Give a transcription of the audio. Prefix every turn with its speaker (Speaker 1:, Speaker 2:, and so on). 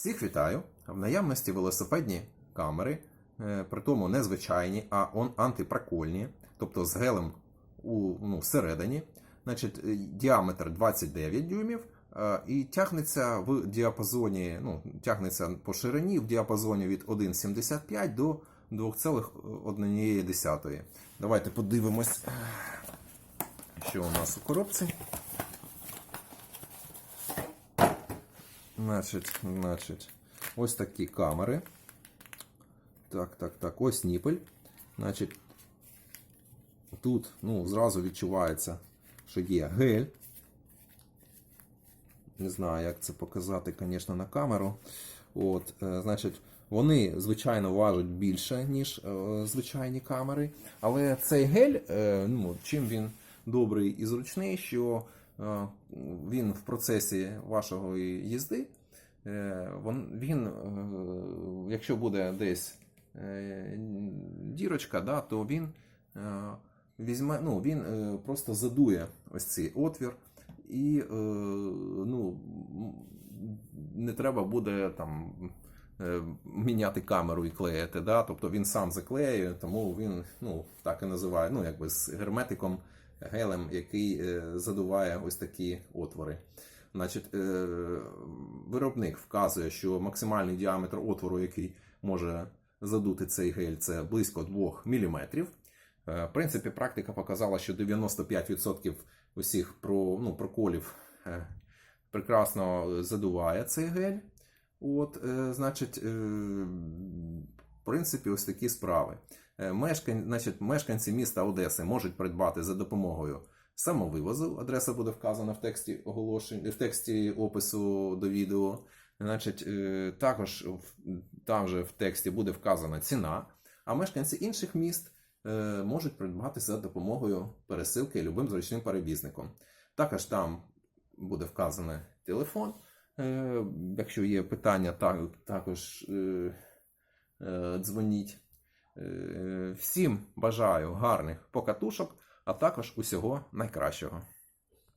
Speaker 1: Всіх вітаю! В наявності велосипедні камери, е, при тому не а он антиприкольні, тобто з гелем у, ну, всередині. Значить, е, діаметр 29 дюймів е, і тягнеться в діапазоні, ну, тягнеться по ширині в діапазоні від 1,75 до 2,1. Давайте подивимось, що у нас у коробці. Значить, значить, ось такі камери. Так, так, так, ось ніпель. Значить, тут ну, зразу відчувається, що є гель. Не знаю, як це показати, звісно, на камеру. От, е, значить, вони, звичайно, важать більше, ніж е, звичайні камери. Але цей гель, е, ну, чим він добрий і зручний, що він в процесі вашого їзди, е, він, е, якщо буде десь е, дірочка, да, то він е, візьме, ну, він е, просто задує ось цей отвір, і е, ну, не треба буде там е, міняти камеру і клеїти. Да? Тобто він сам заклеює, тому він ну, так і називає, ну, якби з герметиком, гелем, який е, задуває ось такі отвори. Значить, е, виробник вказує, що максимальний діаметр отвору, який може задути цей гель, це близько 2 мм. Е, В принципі, практика показала, що 95% усіх ну, проколів е, прекрасно задуває цей гель. От, е, значить, е, в принципі, ось такі справи. Е, Мешкан... Значить, мешканці міста Одеси можуть придбати за допомогою самовивозу. Адреса буде вказана в тексті оголошень, в тексті опису до відео. Значить, також там же в тексті буде вказана ціна, а мешканці інших міст можуть придбати за допомогою пересилки любим зручним перевізником. Також там буде вказаний телефон. Е, Якщо є питання, так, також е, е, дзвоніть. Всім бажаю гарних покатушок, а також усього найкращого.